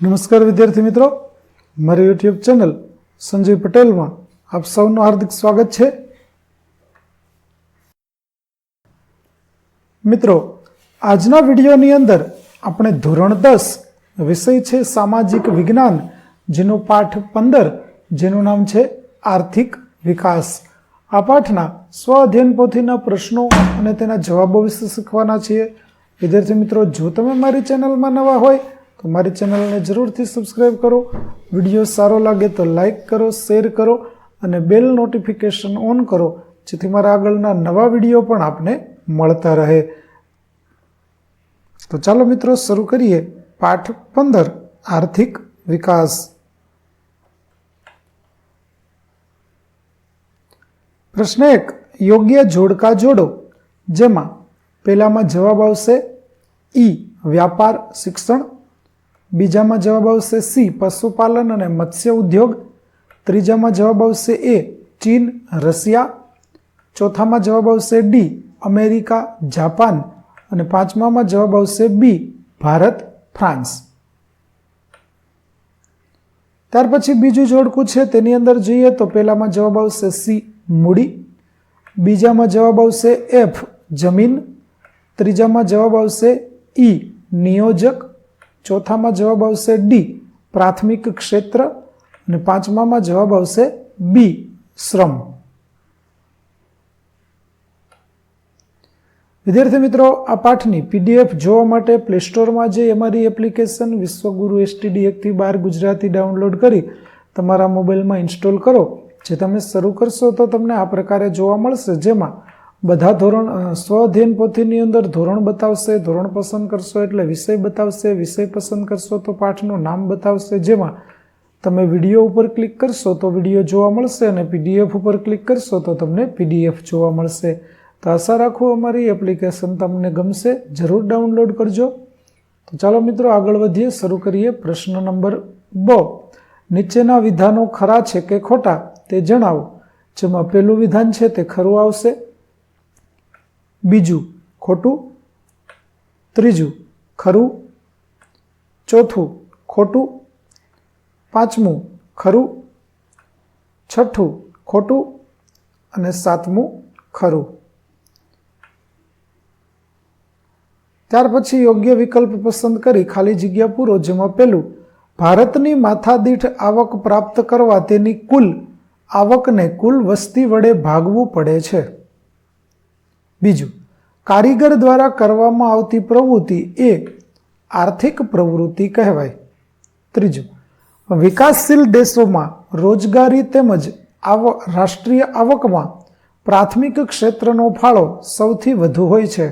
નમસ્કાર વિદ્યાર્થી મિત્રો. મારી યુટ્યુબ ચેનલ સંજય પટેલમાં આપ સૌનું હાર્દિક સ્વાગત છે. મિત્રો, આજના વિડીયોની અંદર આપણે ધોરણ દસ વિષય છે સામાજિક વિજ્ઞાન, જેનો પાઠ પંદર, જેનું નામ છે આર્થિક વિકાસ. આ પાઠના સ્વ અધ્યયન પોથીના પ્રશ્નો અને તેના જવાબો વિશે શીખવાના છીએ. વિદ્યાર્થી મિત્રો, જો તમે મારી ચેનલમાં નવા હોય તો મારી ચેનલને જરૂરથી સબસ્ક્રાઈબ કરો. વીડિયો સારો લાગે તો લાઈક કરો શેર કરો અને બેલ નોટિફિકેશન ઓન કરો, જેથી મારા આગળના નવા વીડિયો પણ આપને મળતા રહે. તો ચાલો મિત્રો, શરૂ કરીએ. પાઠ પંદર, આર્થિક વિકાસ. પ્રશ્ન એક, યોગ્ય જોડકા જોડો, જેમાં પહેલામાં જવાબ આવશે ઈ, વ્યાપાર, શિક્ષણ બીજામાં જવાબ આવશે સી, પશુપાલન અને મત્સ્ય ઉદ્યોગ. ત્રીજામાં જવાબ આવશે એ, ચીન, રશિયા. ચોથામાં જવાબ આવશે ડી, અમેરિકા, જાપાન. અને પાંચમામાં જવાબ આવશે બી, ભારત, ફ્રાન્સ. ત્યાર પછી બીજું જોડકું છે, તેની અંદર જોઈએ તો પહેલામાં જવાબ આવશે સી, મૂડી. બીજામાં જવાબ આવશે એફ, જમીન. ત્રીજામાં જવાબ આવશે ઈ, નિયોજક. ચોથામાં જવાબ આવશે ડી, પ્રાથમિક ક્ષેત્ર. અને પાંચમામાં જવાબ આવશે બી, શ્રમ. વિદ્યાર્થી મિત્રો, આ પાઠની પીડીએફ જોવા માટે પ્લે સ્ટોરમાં જઈ અમારી એપ્લિકેશન વિશ્વગુરુ એસટીડી એકથી બાર ગુજરાતી ડાઉનલોડ કરી તમારા મોબાઈલમાં ઇન્સ્ટોલ કરો. જે તમે શરૂ કરશો તો તમને આ પ્રકારે જોવા મળશે. જેમાં બધા ધોરણ સ્વઅધ્યયન પોથીની અંદર ધોરણ બતાવશે, ધોરણ પસંદ કરશો એટલે વિષય બતાવશે, વિષય પસંદ કરશો તો પાઠનું નામ બતાવશે. જેમાં તમે વીડિયો ઉપર ક્લિક કરશો તો વીડિયો જોવા મળશે અને પીડીએફ ઉપર ક્લિક કરશો તો તમને પીડીએફ જોવા મળશે. તો આશા રાખું અમારી એપ્લિકેશન તમને ગમશે. જરૂર ડાઉનલોડ કરજો. તો ચાલો મિત્રો આગળ વધીએ. શરૂ કરીએ પ્રશ્ન નંબર બ. નીચેના વિધાનો ખરા છે કે ખોટા તે જણાવો. જેમાં પહેલું વિધાન છે તે ખરું આવશે. બીજું ખોટું, ત્રીજું ખરું, ચોથું ખોટું, પાંચમું ખરું, છઠ્ઠું ખોટું અને સાતમું ખરું. ત્યાર પછી યોગ્ય વિકલ્પ પસંદ કરી ખાલી જગ્યા પૂરો, જેમાં પહેલું, ભારતની માથાદીઠ આવક પ્રાપ્ત કરવા તેની કુલ આવકને કુલ વસ્તી વડે ભાગવું પડે છે. બીજું, કારીગર દ્વારા કરવામાં આવતી પ્રવૃત્તિ એ આર્થિક પ્રવૃત્તિ કહેવાય. ત્રીજું, વિકાસશીલ દેશોમાં રોજગારી તેમજ આવ, રાષ્ટ્રીય આવકમાં પ્રાથમિક ક્ષેત્રનો ફાળો સૌથી વધુ હોય છે.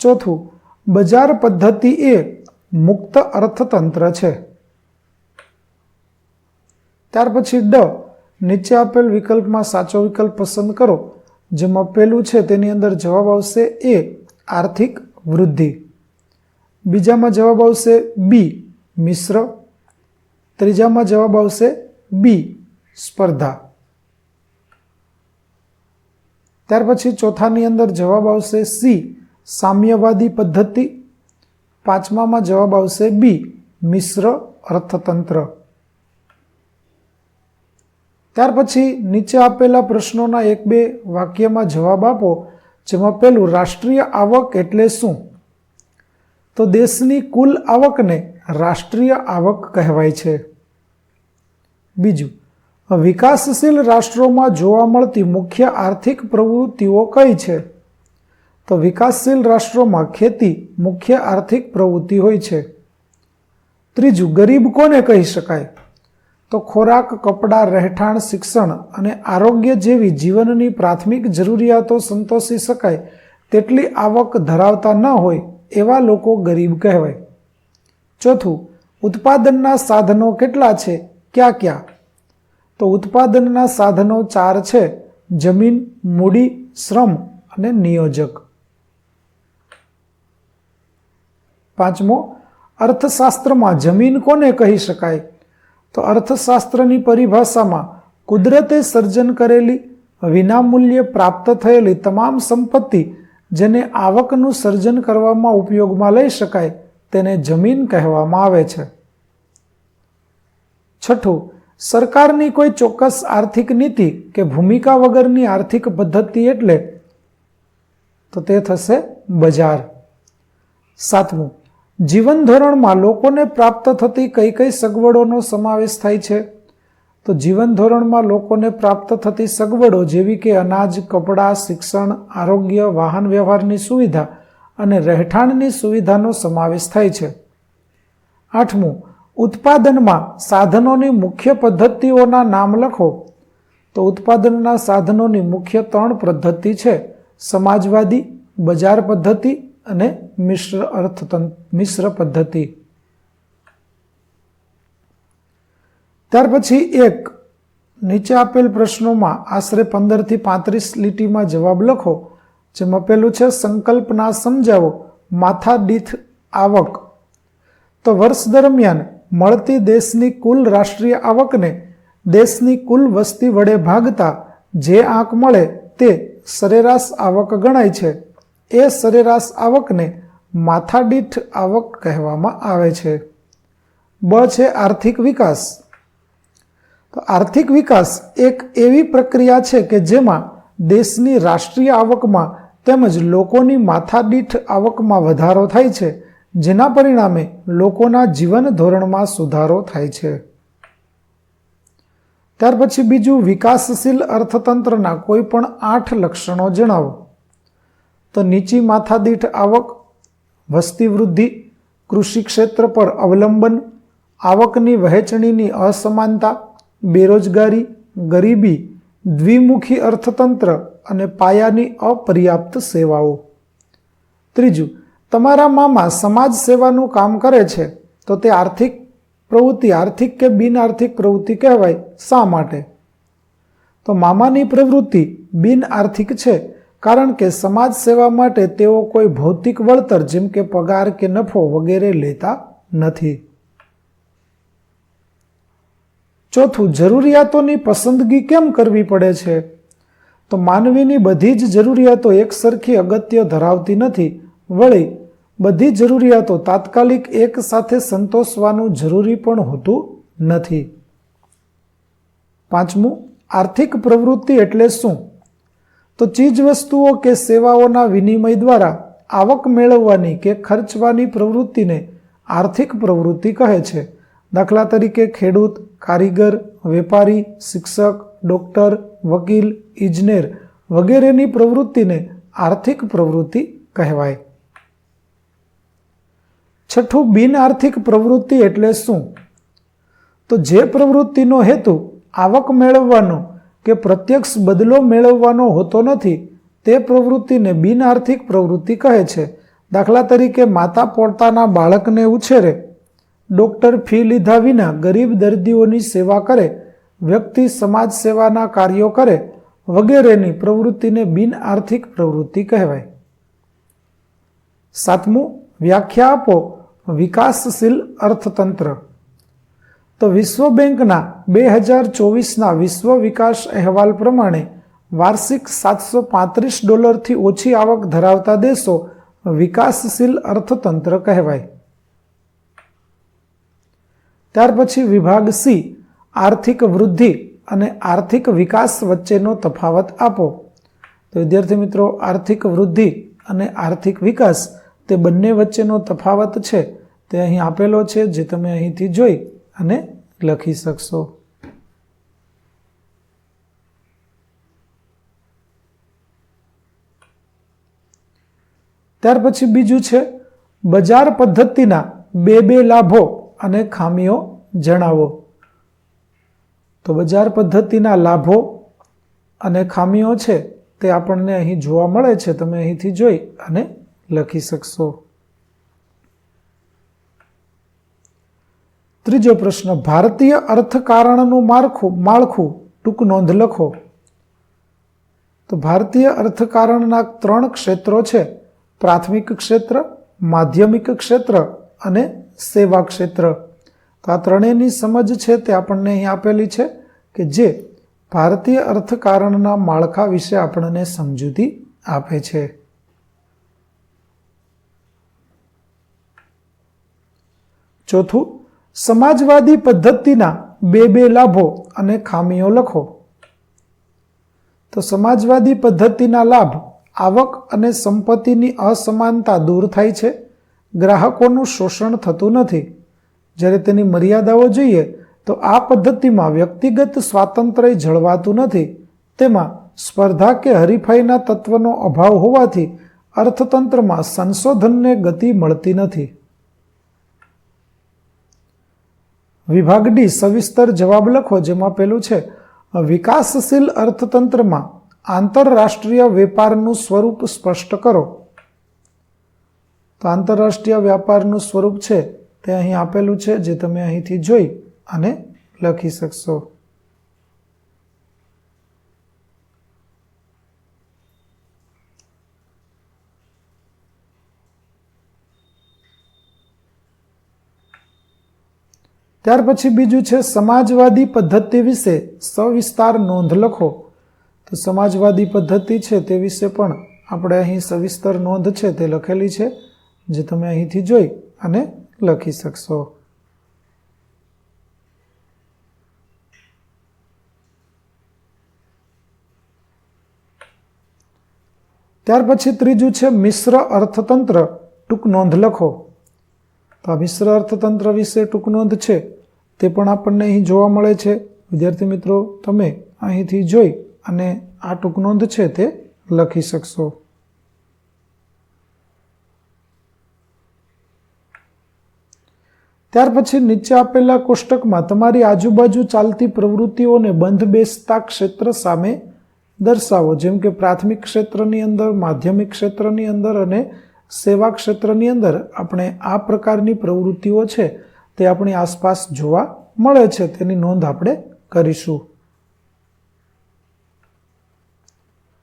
ચોથું, બજાર પદ્ધતિ એ મુક્ત અર્થતંત્ર છે. ત્યાર પછી ડ, નીચે આપેલ વિકલ્પમાં સાચો વિકલ્પ પસંદ કરો. જેમાં પહેલું છે, તેની અંદર જવાબ આવશે એ આર્થિક વૃદ્ધિ. બીજામાં જવાબ આવશે બી મિશ્ર. ત્રીજામાં જવાબ આવશે બી સ્પર્ધા. ત્યાર પછી ચોથાની અંદર જવાબ આવશે સી સામ્યવાદી પદ્ધતિ. પાંચમામાં જવાબ આવશે બી મિશ્ર અર્થતંત્ર. ત્યાર પછી નીચે આપેલા પ્રશ્નોના એક બે વાક્યમાં જવાબ આપો, જેમાં પહેલું, રાષ્ટ્રીય આવક એટલે શું? તો દેશની કુલ આવકને રાષ્ટ્રીય આવક કહેવાય છે. બીજું, વિકાસશીલ રાષ્ટ્રોમાં જોવા મળતી મુખ્ય આર્થિક પ્રવૃત્તિઓ કઈ છે? તો વિકાસશીલ રાષ્ટ્રોમાં ખેતી મુખ્ય આર્થિક પ્રવૃત્તિ હોય છે. ત્રીજું, ગરીબ કોને કહી શકાય? તો ખોરાક, કપડાં, રહેઠાણ, શિક્ષણ અને આરોગ્ય જેવી જીવનની પ્રાથમિક જરૂરિયાતો સંતોષી શકાય તેટલી આવક ધરાવતા ન હોય એવા લોકો ગરીબ કહેવાય. ચોથું, ઉત્પાદનના સાધનો કેટલા છે? ક્યાં ક્યાં? તો ઉત્પાદનના સાધનો ચાર છે, જમીન, મૂડી, શ્રમ અને નિયોજક. પાંચમો, અર્થશાસ્ત્રમાં જમીન કોને કહી શકાય? તો અર્થશાસ્ત્રની પરિભાષામાં કુદરતે સર્જન કરેલી વિનામૂલ્યે પ્રાપ્ત થયેલી તમામ સંપત્તિ જેને આવકનું સર્જન કરવામાં ઉપયોગમાં લઈ શકાય તેને જમીન કહેવામાં આવે છે. છઠ્ઠું, સરકારની કોઈ ચોક્કસ આર્થિક નીતિ કે ભૂમિકા વગરની આર્થિક પદ્ધતિ એટલે તો તે થશે બજાર. સાતમું જીવન ધોરણમાં લોકોને પ્રાપ્ત થતી કઈ કઈ સગવડોનો સમાવેશ થાય છે? તો જીવન ધોરણમાં લોકોને પ્રાપ્ત થતી સગવડો જેવી કે અનાજ, કપડાં, શિક્ષણ, આરોગ્ય, વાહન વ્યવહારની સુવિધા અને રહેઠાણની સુવિધાનો સમાવેશ થાય છે. આઠમું, ઉત્પાદનમાં સાધનોની મુખ્ય પદ્ધતિઓના નામ લખો. તો ઉત્પાદનના સાધનોની મુખ્ય ત્રણ પદ્ધતિ છે. સમાજવાદી, બજાર પદ્ધતિ અને મિશ્ર અર્થતંત્ર મિશ્ર પદ્ધતિ. ત્યાર પછી એક, નીચે આપેલ પ્રશ્નોમાં આશરે પંદરથી પાંત્રીસ લીટીમાં જવાબ લખો, જેમાં પેલું છે, સંકલ્પના સમજાવો માથા દીઠ આવક. તો વર્ષ દરમિયાન મળતી દેશની કુલ રાષ્ટ્રીય આવકને દેશની કુલ વસ્તી વડે ભાગતા જે આંક મળે તે સરેરાશ આવક ગણાય છે. એ સરેરાશ આવકને માથાદીઠ આવક કહેવામાં આવે છે. બ છે આર્થિક વિકાસ. તો આર્થિક વિકાસ એક એવી પ્રક્રિયા છે કે જેમાં દેશની રાષ્ટ્રીય આવકમાં તેમજ લોકોની માથાદીઠ આવકમાં વધારો થાય છે, જેના પરિણામે લોકોના જીવન ધોરણમાં સુધારો થાય છે. ત્યાર પછી બીજું વિકાસશીલ અર્થતંત્રના કોઈ પણ આઠ લક્ષણો જણાવો. તો નીચી માથાદીઠ આવક, વસ્તી વૃદ્ધિ, કૃષિ ક્ષેત્ર પર અવલંબન, આવકની વહેંચણીની અસમાનતા, બેરોજગારી, ગરીબી, દ્વિમુખી અર્થતંત્ર અને પાયાની અપર્યાપ્ત સેવાઓ. ત્રીજું, તમારા મામા સમાજ સેવાનું કામ કરે છે, તો તે આર્થિક પ્રવૃત્તિ, આર્થિક કે બિનઆર્થિક પ્રવૃત્તિ કહેવાય શા માટે? તો મામાની પ્રવૃત્તિ બિનઆર્થિક છે કારણ કે સમાજ સેવા માટે તેઓ કોઈ ભૌતિક વળતર, જેમ કે પગાર કે નફો વગેરે લેતા નથી. ચોથું, જરૂરિયાતોની પસંદગી કેમ કરવી પડે છે? તો માનવીની બધી જ જરૂરિયાતો એક સરખી અગત્ય ધરાવતી નથી. વળી, બધી જરૂરિયાતો તાત્કાલિક એક સાથે સંતોષવાનું જરૂરી પણ હોતું નથી. પાંચમું, આર્થિક પ્રવૃત્તિ એટલે શું? તો ચીજ વસ્તુઓ કે સેવાઓના વિનિમય દ્વારા આવક મેળવવાની કે ખર્ચવાની પ્રવૃત્તિને આર્થિક પ્રવૃત્તિ કહે છે. દાખલા તરીકે ખેડૂત, કારીગર, વેપારી, શિક્ષક, ડૉક્ટર, વકીલ, ઇજનેર વગેરેની પ્રવૃત્તિને આર્થિક પ્રવૃત્તિ કહેવાય. છઠ્ઠું, બિન આર્થિક પ્રવૃત્તિ એટલે શું? તો જે પ્રવૃત્તિનો હેતુ આવક મેળવવાનો કે પ્રત્યક્ષ બદલો મેળવવાનો હોતો નથી, તે પ્રવૃત્તિને બિનઆર્થિક પ્રવૃત્તિ કહે છે. દાખલા તરીકે માતા પોતાના બાળકને ઉછેરે. ડૉક્ટર ફી લીધા વિના ગરીબ દર્દીઓની સેવા કરે, વ્યક્તિ સમાજ સેવાના કાર્યો કરે, વગેરેની પ્રવૃત્તિને બિનઆર્થિક પ્રવૃત્તિ કહેવાય. સાતમું વ્યાખ્યા આપો વિકાસશીલ અર્થતંત્ર. તો વિશ્વ બેંકના બે હજાર ચોવીસના વિશ્વ વિકાસ અહેવાલ પ્રમાણે વાર્ષિક સાતસો પાંત્રીસ ડોલરથી ઓછી આવક ધરાવતા દેશો વિકાસશીલ અર્થતંત્ર કહેવાય. ત્યાર પછી વિભાગ સી, આર્થિક વૃદ્ધિ અને આર્થિક વિકાસ વચ્ચેનો તફાવત આપો. તો વિદ્યાર્થી મિત્રો, આર્થિક વૃદ્ધિ અને આર્થિક વિકાસ તે બંને વચ્ચેનો તફાવત છે. તે અહીં આપેલો છે, જે તમે અહીંથી જોઈ. અને લખી શકશો. ત્યાર પછી બીજું છે, બજાર પદ્ધતિના બે બે લાભો અને ખામીઓ જણાવો. તો બજાર પદ્ધતિના લાભો અને ખામીઓ છે તે આપણને અહીં જોવા મળે છે, તમે અહીંથી જોઈ અને લખી શકશો. ત્રીજો પ્રશ્ન, ભારતીય અર્થકારણનું માળખું માળખું ટૂંક નોંધ લખો. તો ભારતીય અર્થકારણના ત્રણ ક્ષેત્રો છે. પ્રાથમિક ક્ષેત્ર, માધ્યમિક ક્ષેત્ર અને સેવા ક્ષેત્ર. તો આ ત્રણેયની સમજ છે તે આપણને અહીં આપેલી છે કે જે ભારતીય અર્થકારણના માળખા વિશે આપણને સમજૂતી આપે છે. ચોથું સમાજવાદી પદ્ધતિના બે બે લાભો અને ખામીઓ લખો. તો સમાજવાદી પદ્ધતિના લાભ, આવક અને સંપત્તિની અસમાનતા દૂર થાય છે. ગ્રાહકોનું શોષણ થતું નથી. જ્યારે તેની મર્યાદાઓ જોઈએ, તો આ પદ્ધતિમાં વ્યક્તિગત સ્વાતંત્ર્ય જળવાતું નથી. તેમાં સ્પર્ધા કે હરીફાઈના તત્વનો અભાવ હોવાથી અર્થતંત્રમાં સંશોધનને ગતિ મળતી નથી. વિભાગ ડી સવિસ્તર જવાબ લખો, જેમાં પેલું છે, વિકાસશીલ અર્થતંત્રમાં આંતરરાષ્ટ્રીય વેપારનું સ્વરૂપ સ્પષ્ટ કરો. તો આંતરરાષ્ટ્રીય વ્યાપારનું સ્વરૂપ છે, તે અહીં આપેલું છે, જે તમે અહીંથી જોઈ અને લખી શકશો. ત્યાર પછી બીજું છે, સમાજવાદી પદ્ધતિ વિશે સવિસ્તાર નોંધ લખો. તો સમાજવાદી પદ્ધતિ છે તે વિશે પણ આપણે અહીં સવિસ્તર નોંધ છે તે લખેલી છે, જે તમે અહીંથી જોઈ અને લખી શકશો. ત્યાર પછી ત્રીજું છે, મિશ્ર અર્થતંત્ર. ટૂંક નોંધ લખો. તો આ મિશ્ર અર્થતંત્ર વિશે ટૂંક નોંધ છે. તે પણ આપણને અહીં જોવા મળે છે. વિદ્યાર્થી મિત્રો, તમે અહીંથી જોઈ અને આ ટૂંક નોંધ છે તે લખી શકશો. ત્યાર પછી નીચે આપેલા કોષ્ટકમાં તમારી આજુબાજુ ચાલતી પ્રવૃત્તિઓને બંધ બેસતા ક્ષેત્ર સામે દર્શાવો. જેમ કે પ્રાથમિક ક્ષેત્રની અંદર, માધ્યમિક ક્ષેત્રની અંદર અને સેવા ક્ષેત્રની અંદર આપણે આ પ્રકારની પ્રવૃત્તિઓ છે તે આપણી આસપાસ જોવા મળે છે. તેની નોંધ આપણે કરીશું.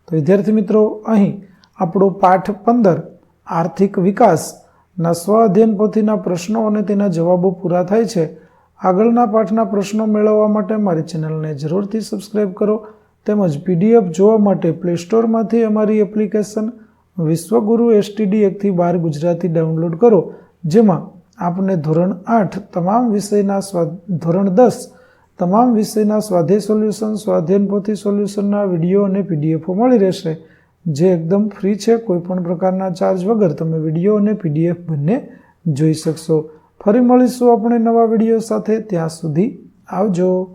તો વિદ્યાર્થી મિત્રો, અહીં આપણો પાઠ પંદર, આર્થિક વિકાસના સ્વ અધ્યયન પોથીના પ્રશ્નો અને તેના જવાબો પૂરા થાય છે. આગળના પાઠના પ્રશ્નો મેળવવા માટે મારી ચેનલને જરૂરથી સબસ્ક્રાઈબ કરો તેમજ પીડીએફ જોવા માટે પ્લે સ્ટોરમાંથી અમારી એપ્લિકેશન વિશ્વગુરુ એસટીડી એકથી બાર ગુજરાતી ડાઉનલોડ કરો, જેમાં આપને ધોરણ આઠ, તમામ વિષયના સ્વા ધોરણ દસ, તમામ વિષયના સ્વાધ્યાય સોલ્યુશન સ્વાધ્યાયન પોથી સોલ્યુશનના વીડિયો અને પીડીએફો મળી રહેશે. જે એકદમ ફ્રી છે કોઈપણ પ્રકારના ચાર્જ વગર તમે વીડિયો અને પીડીએફ બંને જોઈ શકશો. ફરી મળીશું આપણે નવા વીડિયો સાથે. ત્યાં સુધી આવજો.